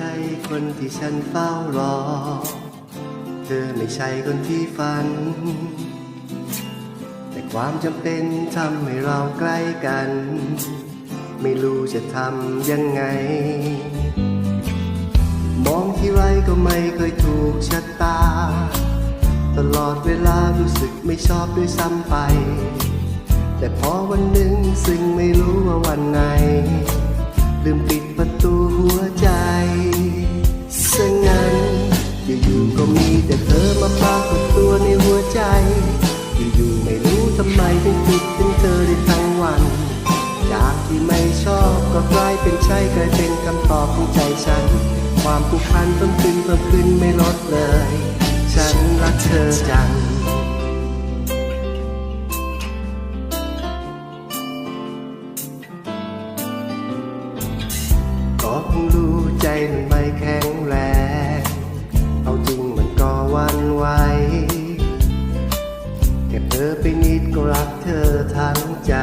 ใช่คนที่ฉันเฝ้ารอ เธอไม่ใช่คนที่ฝัน แต่ความจำเป็นทำให้เราใกล้กัน ไม่รู้จะทำยังไง มองที่ไรก็ไม่เคยถูกชะตา ตลอดเวลารู้สึกไม่ชอบด้วยซ้ำไป แต่พอวันหนึ่งซึ่งไม่รู้ว่าวันไหนลืมปิด ก็มีแต่เธอมาปรากฏตัวในหัวใจ อยู่ๆไม่รู้ทำไมถึงคิดถึงเธอได้ทั้งวัน จากที่ไม่ชอบก็กลายเป็นใช่กลายเป็นคำตอบของใจฉัน ความผูกพันเพิ่มขึ้นเพิ่มขึ้นไม่ลดเลย ฉันรักเธอจังก็เพิ่งรู้ใจมันไม่แข็ ธอไปนิดก็รักเธอทั้งใจ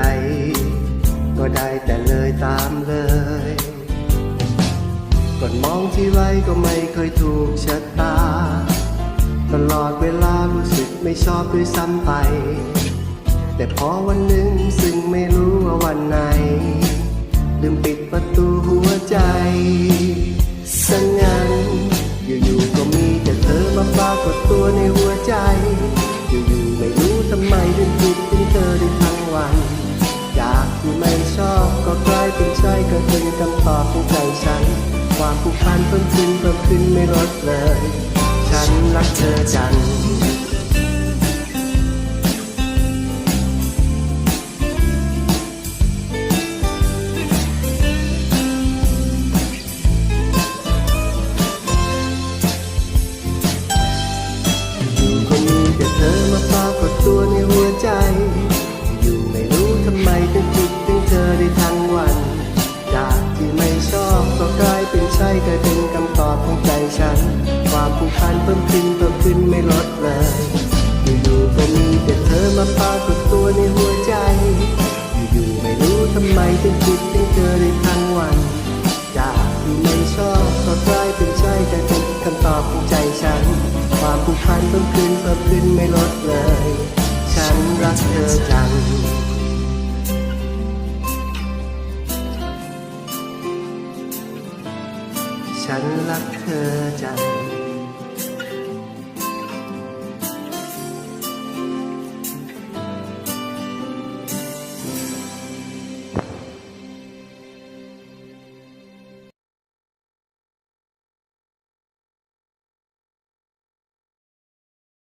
ก็ได้แต่เลยตามเลยก่อนมองที่ไรก็ไม่เคยถูกชะตา ตลอดเวลารู้สึกไม่ชอบด้วยซ้ำไป แต่พอวันหนึ่งซึ่งไม่รู้ว่าวันไหน ลืมปิดประตูหัวใจสังงันอยู่ๆก็มีแต่เธอมาปรากฏตัวใน ไม่ได้คิดถึงเธอได้ทั้งวัน อยากที่ไม่ชอบก็กลายเป็นใช่ก็เป็นคำตอบของใจฉัน ความผูกพันเพิ่มขึ้นเพิ่มขึ้นไม่ลดเลย ฉันรักเธอจัง ความผูกพันเพิ่มขึ้นเพิ่มขึ้นไม่ลดเลยอยู่ๆก็มีแต่เธอมาปรากฏตัวในหัวใจ อยู่ๆไม่รู้ทำไมถึงคิดถึงเธอได้ทั้งวัน จากที่ไม่ชอบก็กลายเป็นใช่กลายเป็นคำตอบของใจฉัน ความผูกพันเพิ่มขึ้นเพิ่มขึ้นไม่ลดเลย ฉันรักเธอจังฉันรักเธอจัง